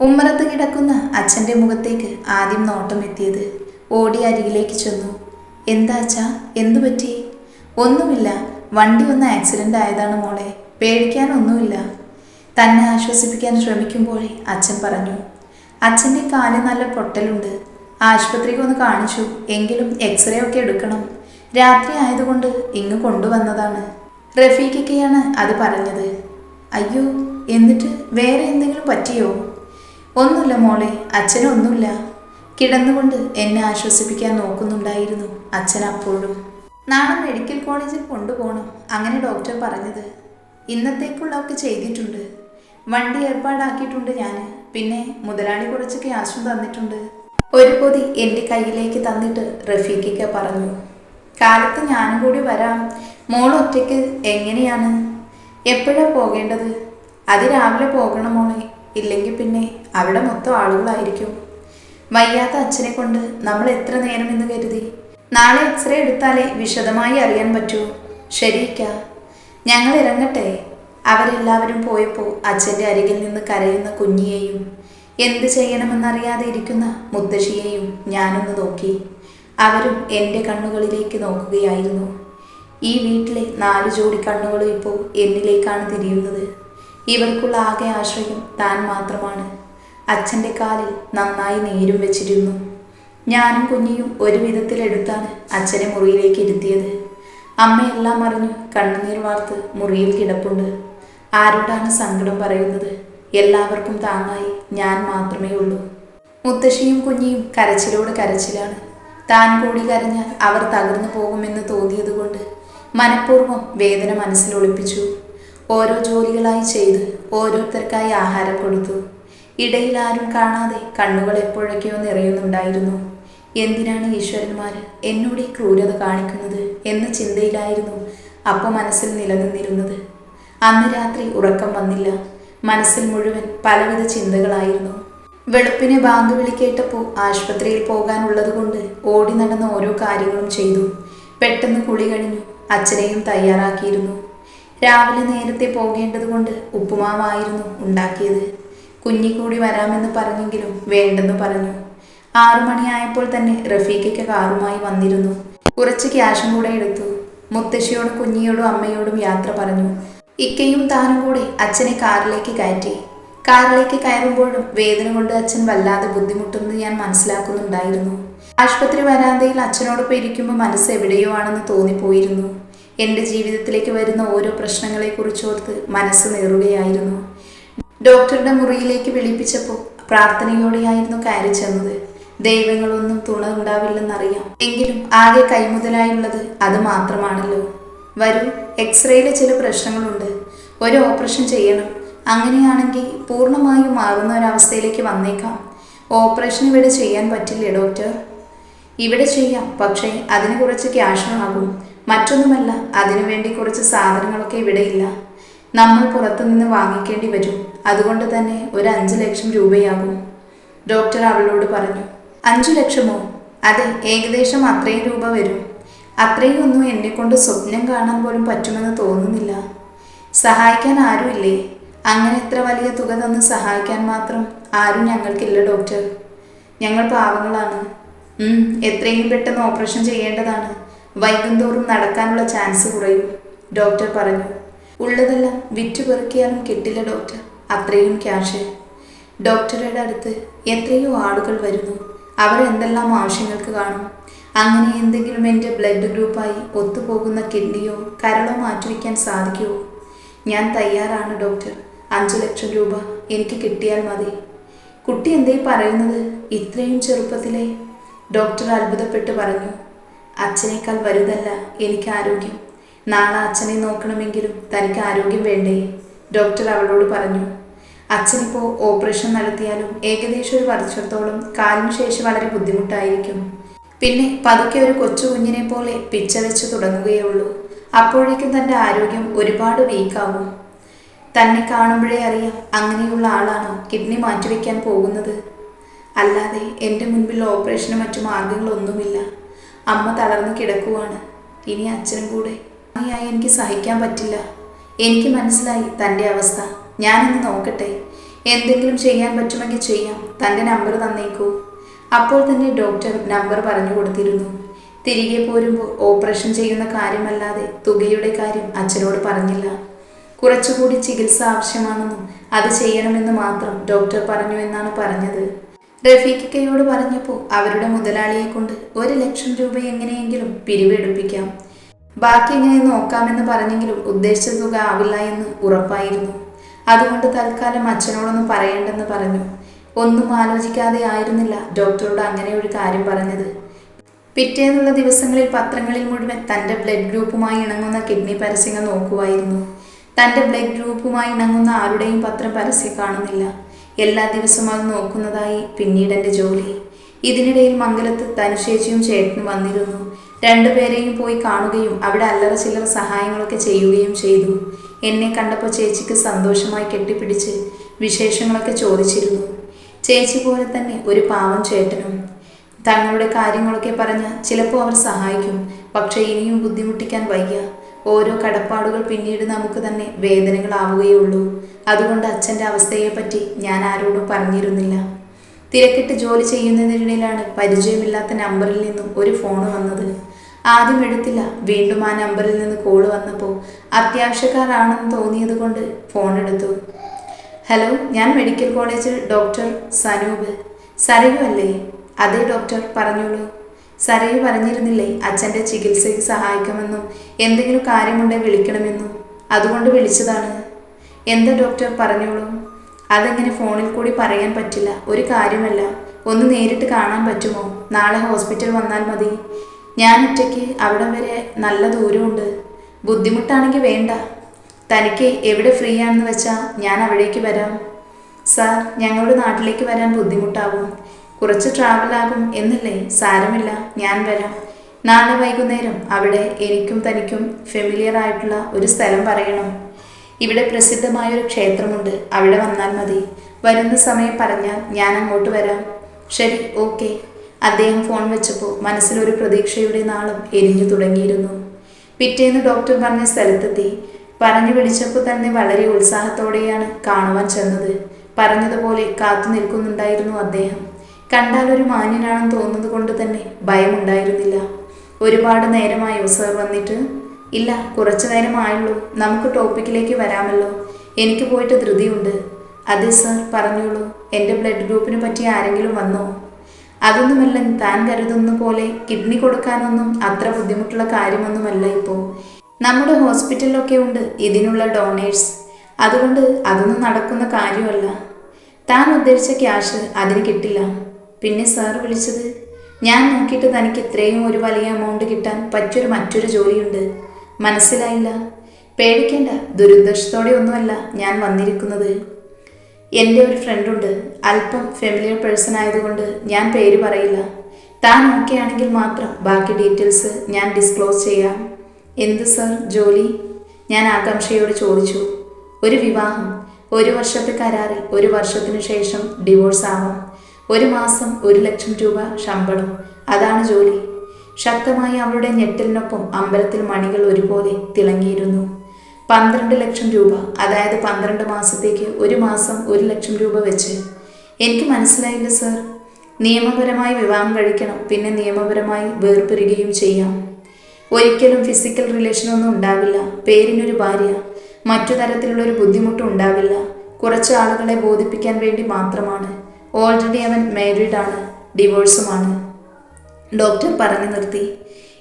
ഉമ്മറത്ത് കിടക്കുന്ന അച്ഛന്റെ മുഖത്തേക്ക് ആദ്യം നോട്ടം എത്തിയത്. ഓടി അരികിലേക്ക് ചെന്നു. എന്താ അച്ഛാ? എന്തു പറ്റി? ഒന്നുമില്ല. വണ്ടി ഒന്ന് ആക്സിഡന്റ് ആയതാണ് മോളെ. പേടിക്കാനൊന്നുമില്ല. തന്നെ ആശ്വസിപ്പിക്കാൻ ശ്രമിക്കുമ്പോഴേ അച്ഛൻ പറഞ്ഞു. അച്ഛന്റെ കാൽ നല്ല പൊട്ടലുണ്ട്. ആശുപത്രിക്ക് ഒന്ന് കാണിച്ചു. എങ്കിലും എക്സ്റേ ഒക്കെ എടുക്കണം. രാത്രി ആയതുകൊണ്ട് ഇങ്ങ് കൊണ്ടുവന്നതാണ്. റഫീഖയ്ക്കാണ് അത് പറഞ്ഞത്. അയ്യോ എന്നിട്ട് വേറെ എന്തെങ്കിലും പറ്റിയോ? ഒന്നുമില്ല മോളെ അച്ഛനൊന്നുമില്ല കിടന്നുകൊണ്ട് എന്നെ ആശ്വസിപ്പിക്കാൻ നോക്കുന്നുണ്ടായിരുന്നു അച്ഛൻ അപ്പോഴും. നാളെ മെഡിക്കൽ കോളേജിൽ കൊണ്ടുപോകണം അങ്ങനെ ഡോക്ടർ പറഞ്ഞത്. ഇന്നത്തേക്കുള്ളതൊക്കെ ചെയ്തിട്ടുണ്ട്. വണ്ടി ഏർപ്പാടാക്കിയിട്ടുണ്ട് ഞാൻ പിന്നെ മുതലാളി കുറച്ച് ക്യാഷും തന്നിട്ടുണ്ട്. ഒരു പൊതി എന്റെ കയ്യിലേക്ക് തന്നിട്ട് റഫീഖിക്ക പറഞ്ഞു. കാലത്ത് ഞാനും കൂടി വരാം. മോൾ ഒറ്റയ്ക്ക് എങ്ങനെയാണ്? എപ്പോഴാണ് പോകേണ്ടത്? അത് രാവിലെ പോകണം മോളെ. ഇല്ലെങ്കിൽ പിന്നെ അവിടെ മൊത്തം ആളുകളായിരിക്കും. വയ്യാത്ത അച്ഛനെ കൊണ്ട് നമ്മൾ എത്ര നേരം എന്ന് കരുതി. നാളെ എക്സ്റേ എടുത്താലേ വിശദമായി അറിയാൻ പറ്റൂ. ശരിക്ക ഞങ്ങൾ ഇറങ്ങട്ടെ. അവരെല്ലാവരും പോയപ്പോൾ അച്ഛന്റെ അരികിൽ നിന്ന് കരയുന്ന കുഞ്ഞിയെയും എന്ത് ചെയ്യണമെന്നറിയാതെ ഇരിക്കുന്ന മുത്തശ്ശിയെയും ഞാനൊന്ന് നോക്കി. അവരും എന്റെ കണ്ണുകളിലേക്ക് നോക്കുകയായിരുന്നു. ഈ വീട്ടിലെ നാല് ജോഡി കണ്ണുകളും ഇപ്പോൾ എന്നിലേക്കാണ് തിരിയുന്നത്. ഇവർക്കുള്ള ആകെ ആശ്രയം താൻ മാത്രമാണ്. അച്ഛന്റെ കാലിൽ നന്നായി നീരും വെച്ചിരുന്നു. ഞാനും കുഞ്ഞിയും ഒരു വിധത്തിലെടുത്താണ് അച്ഛനെ മുറിയിലേക്ക് ഇരുത്തിയത്. അമ്മയെല്ലാം അറിഞ്ഞു കണ്ണുനീർ വാർത്ത് മുറിയിൽ കിടപ്പുണ്ട്. ആരോടാണ് സങ്കടം പറയുന്നത്? എല്ലാവർക്കും താങ്ങായി ഞാൻ മാത്രമേ ഉള്ളൂ. മുത്തശ്ശിയും കുഞ്ഞിയും കരച്ചിലോട് കരച്ചിലാണ്. താൻ കൂടി കരഞ്ഞാൽ അവർ തകർന്നു പോകുമെന്ന് തോന്നിയതുകൊണ്ട് മനഃപൂർവം വേദന മനസ്സിൽ ഒളിപ്പിച്ചു. ഓരോ ജോലികളായി ചെയ്ത് ഓരോരുത്തർക്കായി ആഹാരം കൊടുത്തു. ഇടയിൽ ആരും കാണാതെ കണ്ണുകൾ എപ്പോഴൊക്കെയോ നിറയുന്നുണ്ടായിരുന്നു. എന്തിനാണ് ഈശ്വരന്മാർ എന്നോട് ഈ ക്രൂരത കാണിക്കുന്നത് എന്ന ചിന്തയിലായിരുന്നു അപ്പോൾ മനസ്സിൽ നിലനിന്നിരുന്നത്. അന്ന് രാത്രി ഉറക്കം വന്നില്ല. മനസ്സിൽ മുഴുവൻ പലവിധ ചിന്തകളായിരുന്നു. വെളുപ്പിനെ ബാങ്ക് വിളി കേട്ടപ്പോൾ ആശുപത്രിയിൽ പോകാനുള്ളത് കൊണ്ട് ഓടി നടന്ന ഓരോ കാര്യങ്ങളും ചെയ്തു. പെട്ടെന്ന് കുളി കഴിഞ്ഞു. അച്ഛനെയും തയ്യാറാക്കിയിരുന്നു. രാവിലെ നേരത്തെ പോകേണ്ടതുകൊണ്ട് ഉപ്പുമാവായിരുന്നു ഉണ്ടാക്കിയത്. കുഞ്ഞിക്കൂടി വരാമെന്ന് പറഞ്ഞെങ്കിലും വേണ്ടെന്ന് പറഞ്ഞു. ആറു മണിയായപ്പോൾ തന്നെ റഫീഖയ്ക്ക് കാറുമായി വന്നിരുന്നു. കുറച്ച് ക്യാഷും കൂടെ എടുത്തു. മുത്തശ്ശിയോടും കുഞ്ഞിയോടും അമ്മയോടും യാത്ര പറഞ്ഞു. ഇക്കയും താനും കൂടി അച്ഛനെ കാറിലേക്ക് കയറ്റി. കാറിലേക്ക് കയറുമ്പോഴും വേദന കൊണ്ട് അച്ഛൻ വല്ലാതെ ബുദ്ധിമുട്ടുന്നത് ഞാൻ മനസ്സിലാക്കുന്നുണ്ടായിരുന്നു. ആശുപത്രി വരാന്തയിൽ അച്ഛനോടൊപ്പം ഇരിക്കുമ്പോൾ മനസ്സ് എവിടെയോ ആണെന്ന് തോന്നിപ്പോയിരുന്നു. എന്റെ ജീവിതത്തിലേക്ക് വരുന്ന ഓരോ പ്രശ്നങ്ങളെക്കുറിച്ചോർത്ത് മനസ്സ് നേറുകയായിരുന്നു ഡോക്ടറുടെ മുറിയിലേക്ക് വിളിപ്പിച്ചപ്പോൾ പ്രാർത്ഥനയോടെയായിരുന്നു കയറി ചെന്നത്. ദൈവങ്ങളൊന്നും തുണ ഉണ്ടാവില്ലെന്നറിയാം. എങ്കിലും ആകെ കൈമുതലായുള്ളത് അത് മാത്രമാണല്ലോ. വരൂ എക്സ്റേയിലെ ചില പ്രശ്നങ്ങളുണ്ട്. ഒരു ഓപ്പറേഷൻ ചെയ്യണം. അങ്ങനെയാണെങ്കിൽ പൂർണമായും മാറുന്ന ഒരവസ്ഥയിലേക്ക് വന്നേക്കാം. ഓപ്പറേഷൻ ഇവിടെ ചെയ്യാൻ പറ്റില്ലേ ഡോക്ടർ? ഇവിടെ ചെയ്യാം പക്ഷേ അതിന് കുറച്ച് ക്യാഷ് ആകും. മറ്റൊന്നുമല്ല അതിനുവേണ്ടി കുറച്ച് സാധനങ്ങളൊക്കെ ഇവിടെയില്ല നമ്മൾ പുറത്തുനിന്ന് വാങ്ങിക്കേണ്ടി വരും. അതുകൊണ്ട് തന്നെ ഒരു അഞ്ച് ലക്ഷം രൂപയാകും. ഡോക്ടർ അവളോട് പറഞ്ഞു അഞ്ചു ലക്ഷമോ? അതെ ഏകദേശം അത്രയും രൂപ വരും. അത്രയും ഒന്നും എന്നെ കൊണ്ട് സ്വപ്നം കാണാൻ പോലും പറ്റുമെന്ന് തോന്നുന്നില്ല. സഹായിക്കാൻ ആരുമില്ലേ അങ്ങനെ എത്ര വലിയ തുക തന്ന് സഹായിക്കാൻ മാത്രം ആരും ഞങ്ങൾക്കില്ല ഡോക്ടർ. ഞങ്ങൾ പാവങ്ങളാണ്. എത്രയും പെട്ടെന്ന് ഓപ്പറേഷൻ ചെയ്യേണ്ടതാണ്. വൈകുന്തോറും നടക്കാനുള്ള ചാൻസ് കുറയും. ഡോക്ടർ പറഞ്ഞു ഉള്ളതെല്ലാം വിറ്റുപെറുക്കിയാലും കിട്ടില്ല ഡോക്ടർ അത്രയും ക്യാഷ് ഡോക്ടറുടെ അടുത്ത് എത്രയോ ആളുകൾ വരുന്നു. അവർ എന്തെല്ലാം ആവശ്യങ്ങൾക്ക് കാണും. അങ്ങനെ എന്തെങ്കിലും എന്റെ ബ്ലഡ് ഗ്രൂപ്പായി ഒത്തുപോകുന്ന കിഡ്നിയോ കരളോ മാറ്റിവെക്കാൻ സാധിക്കുമോ? ഞാൻ തയ്യാറാണ് ഡോക്ടർ അഞ്ചു ലക്ഷം രൂപ എനിക്ക് കിട്ടിയാൽ മതി. കുട്ടി എന്തേ പറയുന്നത്? ഇത്രയും ചെറുപ്പത്തിലെ. ഡോക്ടർ അത്ഭുതപ്പെട്ട് പറഞ്ഞു അച്ഛനേക്കാൾ വലുതല്ല എനിക്ക് ആരോഗ്യം. നാളെ അച്ഛനെ നോക്കണമെങ്കിലും തനിക്ക് ആരോഗ്യം വേണ്ടേ? ഡോക്ടർ അവളോട് പറഞ്ഞു. അച്ഛനിപ്പോൾ ഓപ്പറേഷൻ നടത്തിയാലും ഏകദേശം ഒരു വർഷത്തോളം കാലിന് ശേഷം വളരെ ബുദ്ധിമുട്ടായിരിക്കും. പിന്നെ പതുക്കെ ഒരു കൊച്ചു കുഞ്ഞിനെ പോലെ പിച്ച വെച്ച് തുടങ്ങുകയുള്ളൂ അപ്പോഴേക്കും തന്റെ ആരോഗ്യം ഒരുപാട് വീക്കാവും തന്നെ കാണുമ്പോഴേ അറിയാം അങ്ങനെയുള്ള ആളാണോ കിഡ്നി മാറ്റിവെക്കാൻ പോകുന്നത്. അല്ലാതെ എന്റെ മുൻപിൽ ഓപ്പറേഷനും മറ്റു മാർഗങ്ങളൊന്നുമില്ല അമ്മ തളർന്നു കിടക്കുവാണ്. ഇനി അച്ഛനും കൂടെ. അമ്മയായി എനിക്ക് സഹിക്കാൻ പറ്റില്ല. എനിക്ക് മനസ്സിലായി തന്റെ അവസ്ഥ. ഞാനിന്ന് നോക്കട്ടെ. എന്തെങ്കിലും ചെയ്യാൻ പറ്റുമെങ്കിൽ ചെയ്യാം. തന്റെ നമ്പർ തന്നേക്കൂ. അപ്പോൾ തന്നെ ഡോക്ടർ നമ്പർ പറഞ്ഞു കൊടുത്തിരുന്നു. തിരികെ പോരുമ്പോൾ ഓപ്പറേഷൻ ചെയ്യുന്ന കാര്യമല്ലാതെ തുകയുടെ കാര്യം അച്ഛനോട് പറഞ്ഞില്ല. കുറച്ചുകൂടി ചികിത്സ ആവശ്യമാണെന്നും അത് ചെയ്യണമെന്ന് മാത്രം ഡോക്ടർ പറഞ്ഞു എന്നാണ് പറഞ്ഞത്. റഫീഖിക്കയോട് പറഞ്ഞപ്പോൾ അവരുടെ മുതലാളിയെ കൊണ്ട് ഒരു ലക്ഷം രൂപ എങ്ങനെയെങ്കിലും പിരിവെടുപ്പിക്കാം. ബാക്കി എങ്ങനെ നോക്കാമെന്ന് പറഞ്ഞെങ്കിലും ഉദ്ദേശിച്ച തുക ആവില്ല എന്ന് ഉറപ്പായിരുന്നു. അതുകൊണ്ട് തൽക്കാലം അച്ഛനോടൊന്നും പറയേണ്ടെന്ന് പറഞ്ഞു. ഒന്നും ആലോചിക്കാതെ ആയിരുന്നില്ല ഡോക്ടറോട് അങ്ങനെ ഒരു കാര്യം പറഞ്ഞത്. പിറ്റേന്നുള്ള ദിവസങ്ങളിൽ പത്രങ്ങളിൽ മുഴുവൻ തന്റെ ബ്ലഡ് ഗ്രൂപ്പുമായി ഇണങ്ങുന്ന കിഡ്നി പരസ്യങ്ങൾ നോക്കുമായിരുന്നു തന്റെ ബ്ലഡ് ഗ്രൂപ്പുമായി ഇണങ്ങുന്ന ആരുടെയും പത്രം പരസ്യം കാണുന്നില്ല. എല്ലാ ദിവസവും അത് നോക്കുന്നതായി പിന്നീട് എന്റെ ജോലി. ഇതിനിടയിൽ മംഗലത്ത് തനുശേച്ചിയും ചേട്ടനും വന്നിരുന്നു. രണ്ടുപേരെയും പോയി കാണുകയും അവിടെ അല്ലറ ചില്ലറ സഹായങ്ങളൊക്കെ ചെയ്യുകയും ചെയ്തു. എന്നെ കണ്ടപ്പോൾ ചേച്ചിക്ക് സന്തോഷമായി കെട്ടിപ്പിടിച്ച് വിശേഷങ്ങളൊക്കെ ചോദിച്ചിരുന്നു. ചേച്ചി പോലെ തന്നെ ഒരു പാവം ചേട്ടനും. തങ്ങളുടെ കാര്യങ്ങളൊക്കെ പറഞ്ഞ് ചിലപ്പോൾ അവർ സഹായിക്കും പക്ഷേ ഇനിയും ബുദ്ധിമുട്ടിക്കാൻ വയ്യ. ഓരോ കടപ്പാടുകൾ പിന്നീട് നമുക്ക് തന്നെ വേദനകളാവുകയുള്ളൂ. അതുകൊണ്ട് അച്ഛന്റെ അവസ്ഥയെപ്പറ്റി ഞാൻ ആരോടും പറഞ്ഞിരുന്നില്ല. തിരക്കിട്ട് ജോലി ചെയ്യുന്നതിനിടയിലാണ് പരിചയമില്ലാത്ത നമ്പറിൽ നിന്നും ഒരു ഫോൺ വന്നത്. ആദ്യം എടുത്തില്ല. വീണ്ടും ആ നമ്പറിൽ നിന്ന് കോൾ വന്നപ്പോൾ അത്യാവശ്യക്കാരാണെന്ന് തോന്നിയത് കൊണ്ട് ഫോൺ എടുത്തു. ഹലോ ഞാൻ മെഡിക്കൽ കോളേജിൽ ഡോക്ടർ സനൂപ്. സരയു അല്ലേ? അതെ ഡോക്ടർ പറഞ്ഞോളൂ. സരയു പറഞ്ഞിരുന്നില്ലേ അച്ഛന്റെ ചികിത്സയ്ക്ക് സഹായിക്കുമെന്നും എന്തെങ്കിലും കാര്യമുണ്ടെങ്കിൽ വിളിക്കണമെന്നും അതുകൊണ്ട് വിളിച്ചതാണ്. എന്താ ഡോക്ടർ പറഞ്ഞോളൂ? അതെങ്ങനെ ഫോണിൽ കൂടി പറയാൻ പറ്റില്ല ഒരു കാര്യമല്ല. ഒന്ന് നേരിട്ട് കാണാൻ പറ്റുമോ? നാളെ ഹോസ്പിറ്റൽ വന്നാൽ മതി. ഞാൻ ഒറ്റയ്ക്ക് അവിടം വരെ നല്ല ദൂരമുണ്ട്. ബുദ്ധിമുട്ടാണെങ്കിൽ വേണ്ട. തനിക്ക് എവിടെ ഫ്രീ ആണെന്ന് വെച്ചാൽ ഞാൻ അവിടേക്ക് വരാം. സാർ ഞങ്ങളുടെ നാട്ടിലേക്ക് വരാൻ ബുദ്ധിമുട്ടാവും. കുറച്ച് ട്രാവൽ ആകും എന്നല്ലേ? സാരമില്ല ഞാൻ വരാം. നാളെ വൈകുന്നേരം അവിടെ എനിക്കും തനിക്കും ഫെമിലിയർ ആയിട്ടുള്ള ഒരു സ്ഥലം പറയണം. ഇവിടെ പ്രസിദ്ധമായ ഒരു ക്ഷേത്രമുണ്ട്. അവിടെ വന്നാൽ മതി. വരുന്ന സമയം പറഞ്ഞാൽ ഞാൻ അങ്ങോട്ട് വരാം. ശരി ഓക്കെ അദ്ദേഹം ഫോൺ വെച്ചപ്പോൾ മനസ്സിലൊരു പ്രതീക്ഷയുടെ നാളും എരിഞ്ഞു തുടങ്ങിയിരുന്നു. പിറ്റേന്ന് ഡോക്ടർ പറഞ്ഞ സ്ഥലത്തെത്തി. പറഞ്ഞു വിളിച്ചപ്പോൾ തന്നെ വളരെ ഉത്സാഹത്തോടെയാണ് കാണുവാൻ ചെന്നത്. പറഞ്ഞതുപോലെ കാത്തു നിൽക്കുന്നുണ്ടായിരുന്നു അദ്ദേഹം. കണ്ടാൽ ഒരു മാന്യനാണെന്ന് തോന്നുന്നത് കൊണ്ട് തന്നെ ഭയമുണ്ടായിരുന്നില്ല. ഒരുപാട് നേരമായോ സർ വന്നിട്ട്? ഇല്ല കുറച്ചു നേരമായുള്ളൂ. നമുക്ക് ടോപ്പിക്കിലേക്ക് വരാമല്ലോ. എനിക്ക് പോയിട്ട് ധൃതിയുണ്ട്. അതെ സർ പറഞ്ഞോളൂ. എന്റെ ബ്ലഡ് ഗ്രൂപ്പിനെ പറ്റി ആരെങ്കിലും വന്നോ? അതൊന്നുമല്ല താൻ കരുതുന്ന പോലെ കിഡ്നി കൊടുക്കാനൊന്നും അത്ര ബുദ്ധിമുട്ടുള്ള കാര്യമൊന്നുമല്ല ഇപ്പോൾ നമ്മുടെ ഹോസ്പിറ്റലിലൊക്കെ ഉണ്ട് ഇതിനുള്ള ഡോണേഴ്സ് അതുകൊണ്ട് അതൊന്നും നടക്കുന്ന കാര്യമല്ല. താൻ ഉദ്ദേശിച്ച ക്യാഷ് അതിന് കിട്ടില്ല. പിന്നെ സാർ വിളിച്ചത് ഞാൻ നോക്കിയിട്ട് തനിക്ക് ഇത്രയും ഒരു വലിയ എമൗണ്ട് കിട്ടാൻ പറ്റിയൊരു മറ്റൊരു ജോലിയുണ്ട്. മനസ്സിലായില്ല. പേടിക്കേണ്ട. ദുരുദ്ദേശത്തോടെ ഒന്നുമല്ല ഞാൻ വന്നിരിക്കുന്നത്. എന്റെ ഒരു ഫ്രണ്ടുണ്ട് അല്പം ഫെമിലിയർ പേഴ്സൺ ആയതുകൊണ്ട് ഞാൻ പേര് പറയില്ല. താൻ ഓക്കെ മാത്രം ബാക്കി ഡീറ്റെയിൽസ് ഞാൻ ഡിസ്ക്ലോസ് ചെയ്യാം. എന്ത് സർ ജോലി? ഞാൻ ആകാംക്ഷയോട് ചോദിച്ചു. ഒരു വിവാഹം. ഒരു വർഷത്തെ കരാറിൽ ഒരു വർഷത്തിനു ശേഷം ഡിവോഴ്സ് ആവാം. ഒരു മാസം ഒരു ലക്ഷം രൂപ ശമ്പളം. അതാണ് ജോലി. ശക്തമായി അവളുടെ ഞെട്ടലിനൊപ്പം അമ്പലത്തിൽ മണികൾ ഒരുപോലെ തിളങ്ങിയിരുന്നു. പന്ത്രണ്ട് ലക്ഷം രൂപ അതായത് പന്ത്രണ്ട് മാസത്തേക്ക് ഒരു മാസം ഒരു ലക്ഷം രൂപ വെച്ച്. എനിക്ക് മനസ്സിലായില്ല സർ. നിയമപരമായി വിവാഹം കഴിക്കണം പിന്നെ നിയമപരമായി വേർപിരിയുകയും ചെയ്യാം. ഒരിക്കലും ഫിസിക്കൽ റിലേഷനൊന്നും ഉണ്ടാവില്ല. പേരിനൊരു ഭാര്യ. മറ്റു തരത്തിലുള്ളൊരു ബുദ്ധിമുട്ടും ഉണ്ടാവില്ല. കുറച്ച് ആളുകളെ ബോധിപ്പിക്കാൻ വേണ്ടി മാത്രമാണ്. ഓൾറെഡി അവൻ ആണ് ഡിവോഴ്സുമാണ് ഡോക്ടർ പറഞ്ഞു നിർത്തി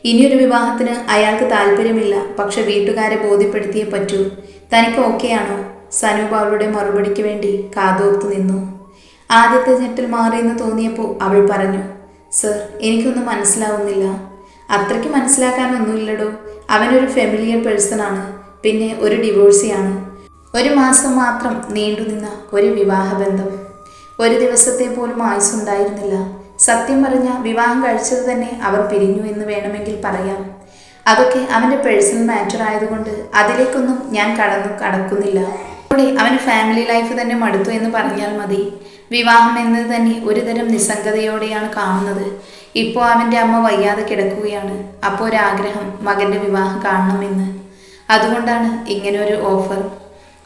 ഇനിയൊരു വിവാഹത്തിന് അയാൾക്ക് താല്പര്യമില്ല പക്ഷെ വീട്ടുകാരെ ബോധ്യപ്പെടുത്തിയേ പറ്റൂ. തനിക്ക് ഓക്കെയാണോ സനൂപ് അവളുടെ മറുപടിക്ക് വേണ്ടി കാതോർത്തു നിന്നു. ആദ്യത്തെ ഞെട്ടൽ മാറിയെന്ന് തോന്നിയപ്പോൾ അവൾ പറഞ്ഞു സർ എനിക്കൊന്നും മനസ്സിലാവുന്നില്ല. അത്രയ്ക്ക് മനസ്സിലാക്കാനൊന്നുമില്ലടോ. അവനൊരു ഫെമിലിയർ പേഴ്സണാണ് പിന്നെ ഒരു ഡിവോഴ്സിയാണ് ഒരു മാസം മാത്രം നീണ്ടുനിന്ന ഒരു വിവാഹബന്ധം. ഒരു ദിവസത്തെ പോലും ആയുസ്സുണ്ടായിരുന്നില്ല. സത്യം പറഞ്ഞ വിവാഹം കഴിച്ചത് തന്നെ അവർ പിരിഞ്ഞു എന്ന് വേണമെങ്കിൽ പറയാം. അതൊക്കെ അവന്റെ പേഴ്സണൽ മാറ്റർ ആയതുകൊണ്ട് അതിലേക്കൊന്നും ഞാൻ കടന്നു കടക്കുന്നില്ല. അവിടെ അവന് ഫാമിലി ലൈഫ് തന്നെ മടുത്തു എന്ന് പറഞ്ഞാൽ മതി. വിവാഹം എന്നത് തന്നെ ഒരുതരം നിസ്സംഗതയോടെയാണ് കാണുന്നത്. ഇപ്പോൾ അവന്റെ അമ്മ വയ്യാതെ കിടക്കുകയാണ്. അപ്പോൾ ഒരാഗ്രഹം മകന്റെ വിവാഹം കാണണമെന്ന് അതുകൊണ്ടാണ് ഇങ്ങനെ ഒരു ഓഫർ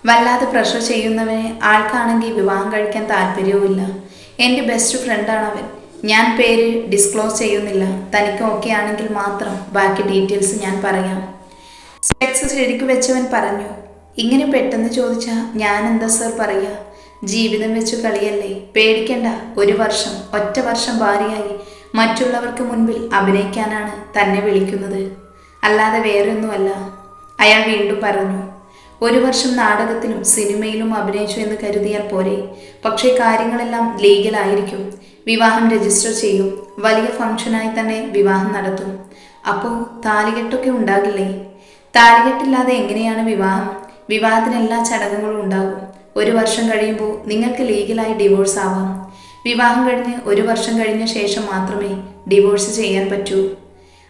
വല്ലാതെ പ്രഷർ ചെയ്യുന്നവനെ ആൾക്കാണെങ്കിൽ വിവാഹം കഴിക്കാൻ താല്പര്യവുമില്ല. എന്റെ ബെസ്റ്റ് ഫ്രണ്ടാണ് അവൻ ഞാൻ പേര് ഡിസ്ക്ലോസ് ചെയ്യുന്നില്ല. തനിക്ക് ഓക്കെ ആണെങ്കിൽ മാത്രം ബാക്കി ഡീറ്റെയിൽസ് ഞാൻ പറയാം. സ്പെക്സ് ശരിക്കു വെച്ചവൻ പറഞ്ഞു ഇങ്ങനെ പെട്ടെന്ന് ചോദിച്ചാൽ ഞാൻ എന്താ സർ പറയുക ജീവിതം വെച്ച് കളിയല്ലേ? പേടിക്കണ്ട. ഒരു വർഷം ഒറ്റ വർഷം ഭാര്യയായി. മറ്റുള്ളവർക്ക് മുൻപിൽ അഭിനയിക്കാനാണ് തന്നെ വിളിക്കുന്നത്. അല്ലാതെ വേറൊന്നുമല്ല. അയാൾ വീണ്ടും പറഞ്ഞു ഒരു വർഷം നാടകത്തിലും സിനിമയിലും അഭിനയിച്ചു എന്ന് കരുതിയാൽ പോരെ. പക്ഷേ കാര്യങ്ങളെല്ലാം ലീഗലായിരിക്കും. വിവാഹം രജിസ്റ്റർ ചെയ്യും. വലിയ ഫംഗ്ഷനായി തന്നെ വിവാഹം നടത്തും. അപ്പോൾ താലികെട്ടൊക്കെ ഉണ്ടാകില്ലേ? താലികെട്ടില്ലാതെ എങ്ങനെയാണ് വിവാഹം? വിവാഹത്തിന് എല്ലാ ചടങ്ങുകളും ഉണ്ടാകും. ഒരു വർഷം കഴിയുമ്പോൾ നിങ്ങൾക്ക് ലീഗലായി ഡിവോഴ്സ് ആവാം. വിവാഹം കഴിഞ്ഞ് ഒരു വർഷം കഴിഞ്ഞ ശേഷം മാത്രമേ ഡിവോഴ്സ് ചെയ്യാൻ പറ്റൂ.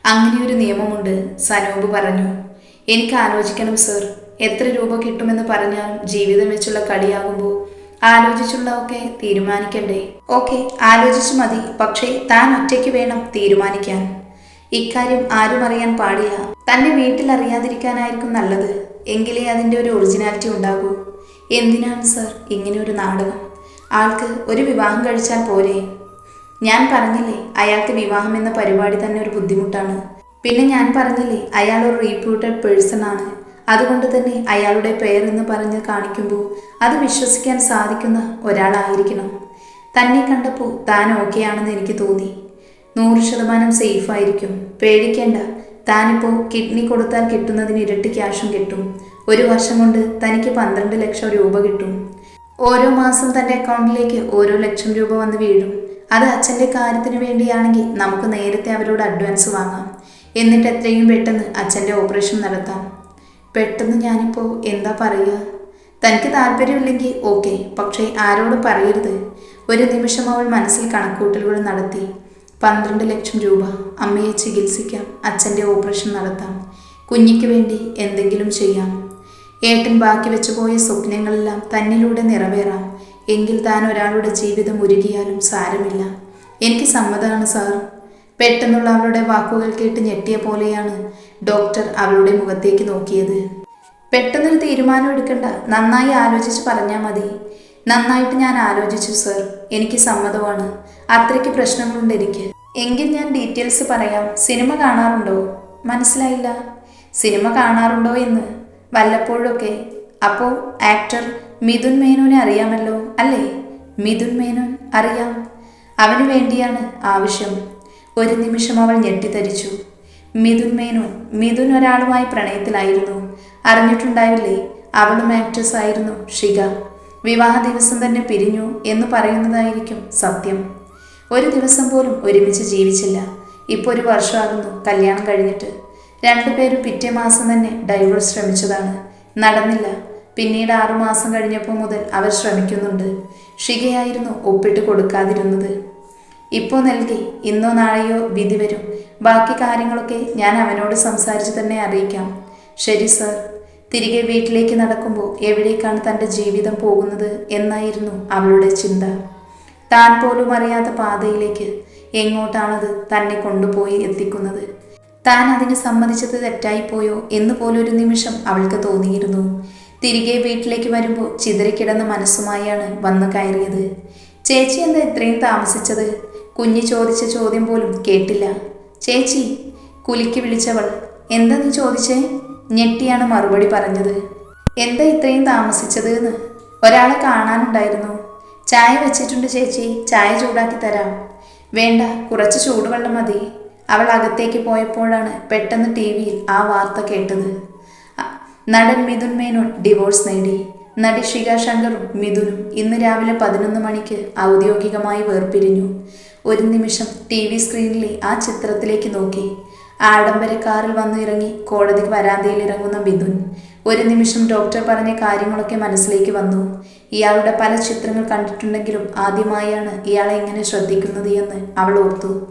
അങ്ങനെയൊരു നിയമമുണ്ട് സനൂപ് പറഞ്ഞു. എനിക്ക് ആലോചിക്കണം സർ. എത്ര രൂപ കിട്ടുമെന്ന് പറഞ്ഞാലും ജീവിതം വെച്ചുള്ള കളിയാകുമ്പോൾ ആലോചിച്ചുള്ളതൊക്കെ തീരുമാനിക്കണ്ടേ? ഓക്കെ ആലോചിച്ചു മതി. പക്ഷേ താൻ ഒറ്റയ്ക്ക് വേണം തീരുമാനിക്കാൻ. ഇക്കാര്യം ആരും അറിയാൻ പാടില്ല. തന്റെ വീട്ടിൽ അറിയാതിരിക്കാനായിരിക്കും നല്ലത്. എങ്കിലേ അതിന്റെ ഒരു ഒറിജിനാലിറ്റി ഉണ്ടാകൂ. എന്തിനാണ് സർ ഇങ്ങനെ ഒരു നാടകം? ആൾക്ക് ഒരു വിവാഹം കഴിച്ചാൽ പോരെ? ഞാൻ പറഞ്ഞില്ലേ അയാൾക്ക് വിവാഹം എന്ന പരിപാടി തന്നെ ഒരു ബുദ്ധിമുട്ടാണ്. പിന്നെ ഞാൻ പറഞ്ഞില്ലേ അയാൾ ഒരു റീപ്യൂട്ടഡ് പേഴ്സൺ ആണ്. അതുകൊണ്ട് തന്നെ അയാളുടെ പേരെന്ന് പറഞ്ഞ് കാണിക്കുമ്പോൾ അത് വിശ്വസിക്കാൻ സാധിക്കുന്ന ഒരാളായിരിക്കണം. തന്നെ കണ്ടപ്പോൾ താൻ ഓക്കെ ആണെന്ന് എനിക്ക് തോന്നി. നൂറ് ശതമാനം സേഫായിരിക്കും പേടിക്കേണ്ട. താനിപ്പോൾ കിഡ്നി കൊടുത്താൽ കിട്ടുന്നതിന് ഇരട്ടി ക്യാഷും കിട്ടും. ഒരു വർഷം കൊണ്ട് തനിക്ക് പന്ത്രണ്ട് ലക്ഷം രൂപ കിട്ടും. ഓരോ മാസം തന്റെ അക്കൗണ്ടിലേക്ക് ഓരോ ലക്ഷം രൂപ വന്ന് വീഴും. അത് അച്ഛന്റെ കാര്യത്തിന് വേണ്ടിയാണെങ്കിൽ നമുക്ക് നേരത്തെ അവരോട് അഡ്വാൻസ് വാങ്ങാം. എന്നിട്ട് എത്രയും പെട്ടെന്ന് അച്ഛന്റെ ഓപ്പറേഷൻ നടത്താം. പെട്ടെന്ന് ഞാനിപ്പോൾ എന്താ പറയുക? തനിക്ക് താല്പര്യമില്ലെങ്കിൽ ഓക്കെ പക്ഷേ ആരോട് പറയരുത്. ഒരു നിമിഷം അവൾ മനസ്സിൽ കണക്കൂട്ടലുകൾ നടത്തി. പന്ത്രണ്ട് ലക്ഷം രൂപ. അമ്മയെ ചികിത്സിക്കാം. അച്ഛന്റെ ഓപ്പറേഷൻ നടത്താം. കുഞ്ഞിക്ക് വേണ്ടി എന്തെങ്കിലും ചെയ്യാം. ഏട്ടൻ ബാക്കി വെച്ചു പോയ സ്വപ്നങ്ങളെല്ലാം തന്നിലൂടെ നിറവേറാം. എങ്കിൽ താൻ ഒരാളുടെ ജീവിതം ഉരുകിയാലും സാരമില്ല. എനിക്ക് സമ്മതമാണ് സാർ. പെട്ടെന്നുള്ള അവളുടെ വാക്കുകൾ കേട്ട് ഞെട്ടിയ പോലെയാണ് ഡോക്ടർ അവളുടെ മുഖത്തേക്ക് നോക്കിയത്. പെട്ടെന്നൊരു തീരുമാനം എടുക്കണ്ട. നന്നായി ആലോചിച്ച് പറഞ്ഞാൽ മതി. നന്നായിട്ട് ഞാൻ ആലോചിച്ചു സർ. എനിക്ക് സമ്മതമാണ്. അത്രയ്ക്ക് പ്രശ്നങ്ങളുണ്ട് എനിക്ക്. എങ്കിൽ ഞാൻ ഡീറ്റെയിൽസ് പറയാം. സിനിമ കാണാറുണ്ടോ? മനസ്സിലായില്ല. സിനിമ കാണാറുണ്ടോ എന്ന്. വല്ലപ്പോഴൊക്കെ. അപ്പോൾ ആക്ടർ മിഥുൻ മേനോനെ അറിയാമല്ലോ അല്ലേ? മിഥുൻ മേനോൻ അറിയാം. അവന് വേണ്ടിയാണ് ആവശ്യം. ഒരു നിമിഷം അവൾ ഞെട്ടിത്തരിച്ചു. മിഥുൻ മേനോൻ മിഥുൻ ഒരാളുമായി പ്രണയത്തിലായിരുന്നു. അറിഞ്ഞിട്ടുണ്ടായില്ലേ അവളും ആക്ട്രസ് ആയിരുന്നു ഷിക വിവാഹ ദിവസം തന്നെ പിരിഞ്ഞു എന്ന് പറയുന്നതായിരിക്കും സത്യം. ഒരു ദിവസം പോലും ഒരുമിച്ച് ജീവിച്ചില്ല. ഇപ്പോൾ ഒരു വർഷമാകുന്നു കല്യാണം കഴിഞ്ഞിട്ട്. രണ്ടുപേരും പിറ്റേ മാസം തന്നെ ഡൈവോഴ്സ് ശ്രമിച്ചതാണ്. നടന്നില്ല. പിന്നീട് ആറുമാസം കഴിഞ്ഞപ്പോൾ മുതൽ അവർ ശ്രമിക്കുന്നുണ്ട്. ഷികയായിരുന്നു ഒപ്പിട്ട് കൊടുക്കാതിരുന്നത്. ഇപ്പോൾ നൽകി ഇന്നോ നാളെയോ വിധി വരും. ബാക്കി കാര്യങ്ങളൊക്കെ ഞാൻ അവനോട് സംസാരിച്ച് തന്നെ അറിയിക്കാം. ശരി സർ. തിരികെ വീട്ടിലേക്ക് നടക്കുമ്പോൾ എവിടേക്കാണ് തന്റെ ജീവിതം പോകുന്നത് എന്നായിരുന്നു അവളുടെ ചിന്ത. താൻ പോലും അറിയാത്ത പാതയിലേക്ക് എങ്ങോട്ടാണത് തന്നെ കൊണ്ടുപോയി എത്തിക്കുന്നത്? താൻ അതിന് സമ്മതിച്ചത് തെറ്റായിപ്പോയോ എന്ന് പോലൊരു നിമിഷം അവൾക്ക് തോന്നിയിരുന്നു. തിരികെ വീട്ടിലേക്ക് വരുമ്പോൾ ചിതറിക്കിടന്ന മനസ്സുമായാണ് വന്നു കയറിയത്. ചേച്ചി എന്താ ഇത്രയും താമസിച്ചത്? കുഞ്ഞ് ചോദിച്ച ചോദ്യം പോലും കേട്ടില്ല. ചേച്ചി കുലിക്ക് വിളിച്ചവൾ. എന്താ നീ ചോദിച്ചേ? ഞെട്ടിയാണ് മറുപടി പറഞ്ഞത്. എന്താ ഇത്രയും താമസിച്ചത് എന്ന് ഒരാളെ കാണാനുണ്ടായിരുന്നു. ചായ വെച്ചിട്ടുണ്ട് ചേച്ചി. ചായ ചൂടാക്കി തരാം. വേണ്ട കുറച്ച് ചൂടുവെള്ളം മതി. അവൾ അകത്തേക്ക് പോയപ്പോഴാണ് പെട്ടെന്ന് ടി വിയിൽ ആ വാർത്ത കേട്ടത്. നടൻ മിഥുൻ മേനോൻ ഡിവോഴ്സ് നേടി. നടി ശിഖ ശങ്കറും മിഥുനും ഇന്ന് രാവിലെ പതിനൊന്ന് മണിക്ക് ഔദ്യോഗികമായി വേർപിരിഞ്ഞു. ഒരു നിമിഷം ടി വി സ്ക്രീനിലെ ആ ചിത്രത്തിലേക്ക് നോക്കി. ആഡംബര കാറിൽ വന്നു ഇറങ്ങി കോടതി വരാന്തയിൽ ഇറങ്ങുന്ന ബിദുൻ ഒരു നിമിഷം ഡോക്ടർ പറഞ്ഞ കാര്യങ്ങളൊക്കെ മനസ്സിലേക്ക് വന്നു. ഇയാളുടെ പല ചിത്രങ്ങൾ കണ്ടിട്ടുണ്ടെങ്കിലും ആദ്യമായാണ് ഇയാളെ ഇങ്ങനെ ശ്രദ്ധിക്കുന്നത് എന്ന് അവൾ ഓർത്തു.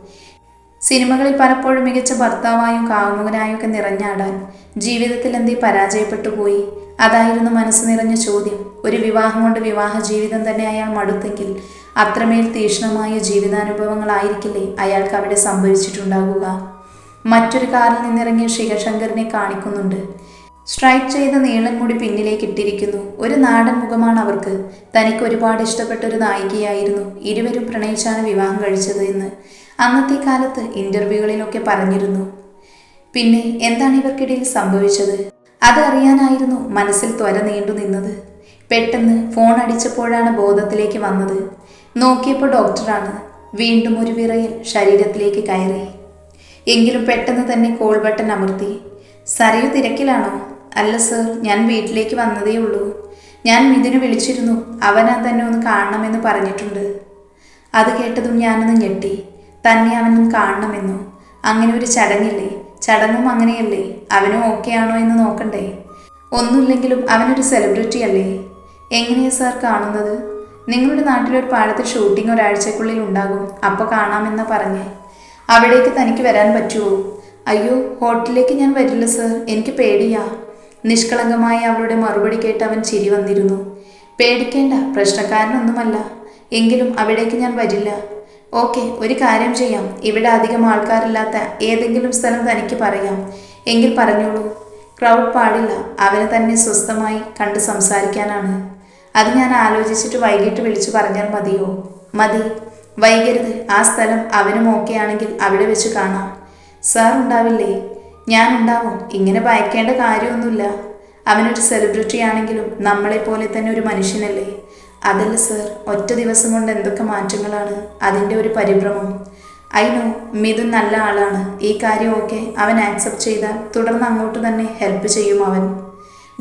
സിനിമകളിൽ പലപ്പോഴും മികച്ച ഭർത്താവായും കാമുകനായും ഒക്കെ നിറഞ്ഞാടാൻ ജീവിതത്തിൽ എന്തേ പരാജയപ്പെട്ടു പോയി? അതായിരുന്നു മനസ്സ് നിറഞ്ഞ ചോദ്യം. ഒരു വിവാഹം കൊണ്ട് വിവാഹ ജീവിതം തന്നെ അയാൾ മടുത്തെങ്കിൽ അത്രമേൽ തീക്ഷ്ണമായ ജീവിതാനുഭവങ്ങളായിരിക്കില്ലേ അയാൾക്ക് അവിടെ സംഭവിച്ചിട്ടുണ്ടാകുക മറ്റൊരു കാറിൽ നിന്നിറങ്ങിയ ശിവശങ്കറിനെ കാണിക്കുന്നുണ്ട്. സ്ട്രൈക്ക് ചെയ്ത നീളൻ മുടി പിന്നിലേക്ക് ഇട്ടിരിക്കുന്നു. ഒരു നാടൻ മുഖമാണ് അവർക്ക്. തനിക്ക് ഒരുപാട് ഇഷ്ടപ്പെട്ട ഒരു നായികയായിരുന്നു. ഇരുവരും പ്രണയിച്ചാണ് വിവാഹം കഴിച്ചത് എന്ന് അന്നത്തെ കാലത്ത് ഇന്റർവ്യൂകളിലൊക്കെ പറഞ്ഞിരുന്നു. പിന്നെ എന്താണ് ഇവർക്കിടയിൽ സംഭവിച്ചത്? അത് അറിയാനായിരുന്നു മനസ്സിൽ ത്വര നീണ്ടു നിന്നത്. പെട്ടെന്ന് ഫോൺ അടിച്ചപ്പോഴാണ് ബോധത്തിലേക്ക് വന്നത്. നോക്കിയപ്പോൾ ഡോക്ടറാണ്. വീണ്ടും ഒരു വിറയൽ ശരീരത്തിലേക്ക് കയറി. എങ്കിലും പെട്ടെന്ന് തന്നെ കോൾ ബട്ടൺ അമർത്തി. സരയു തിരക്കിലാണോ? അല്ല സർ. ഞാൻ വീട്ടിലേക്ക് വന്നതേ ഉള്ളൂ. ഞാൻ മിഥുന് വിളിച്ചിരുന്നു. അവനാ തന്നെ ഒന്ന് കാണണമെന്ന് പറഞ്ഞിട്ടുണ്ട്. അത് കേട്ടതും ഞാനൊന്ന് ഞെട്ടി. തന്നെ അവനും കാണണമെന്നു? അങ്ങനെ ഒരു ചടങ്ങില്ലേ? ചടങ്ങും അങ്ങനെയല്ലേ? അവനും ഓക്കെ ആണോ എന്ന് നോക്കണ്ടേ? ഒന്നുമില്ലെങ്കിലും അവനൊരു സെലിബ്രിറ്റി അല്ലേ എങ്ങനെയാണ് സാർ കാണുന്നത്? നിങ്ങളുടെ നാട്ടിലൊരു പാടത്ത് ഷൂട്ടിംഗ് ഒരാഴ്ചക്കുള്ളിൽ ഉണ്ടാകും. അപ്പോൾ കാണാമെന്ന് പറഞ്ഞേ. അവിടേക്ക് തനിക്ക് വരാൻ പറ്റുമോ അയ്യോ ഹോട്ടലിലേക്ക് ഞാൻ വരില്ല സർ എനിക്ക് പേടിയാ. നിഷ്കളങ്കമായി അവളുടെ മറുപടി കേട്ട് അവൻ ചിരി വന്നിരുന്നു. പേടിക്കേണ്ട പ്രശ്നക്കാരനൊന്നുമല്ല. എങ്കിലും അവിടേക്ക് ഞാൻ വരില്ല. ഓക്കെ ഒരു കാര്യം ചെയ്യാം. ഇവിടെ അധികം ആൾക്കാരില്ലാത്ത ഏതെങ്കിലും സ്ഥലം തനിക്ക് പറയാം. എങ്കിൽ പറഞ്ഞോളൂ. ക്രൗഡ് പാടില്ല. അവനെ തന്നെ സ്വസ്ഥമായി കണ്ട് സംസാരിക്കാനാണ്. അത് ഞാൻ ആലോചിച്ചിട്ട് വൈകിട്ട് വിളിച്ചു പറഞ്ഞാൽ മതിയോ? മതി. വൈകരുത്. ആ സ്ഥലം അവനും ഓക്കെ ആണെങ്കിൽ അവിടെ വെച്ച് കാണാം. സാർ ഉണ്ടാവില്ലേ? ഞാൻ ഉണ്ടാവും. ഇങ്ങനെ ഭയക്കേണ്ട കാര്യമൊന്നുമില്ല. അവനൊരു സെലിബ്രിറ്റി ആണെങ്കിലും നമ്മളെപ്പോലെ തന്നെ ഒരു മനുഷ്യനല്ലേ? അതല്ല സർ ഒറ്റ ദിവസം കൊണ്ട് എന്തൊക്കെ മാറ്റങ്ങളാണ് അതിന്റെ ഒരു പരിഭ്രമം. ഐ നോ മിഥുൻ നല്ല ആളാണ്. ഈ കാര്യമൊക്കെ അവൻ ആക്സെപ്റ്റ് ചെയ്താൽ തുടർന്ന് അങ്ങോട്ട് തന്നെ ഹെൽപ്പ് ചെയ്യും അവൻ.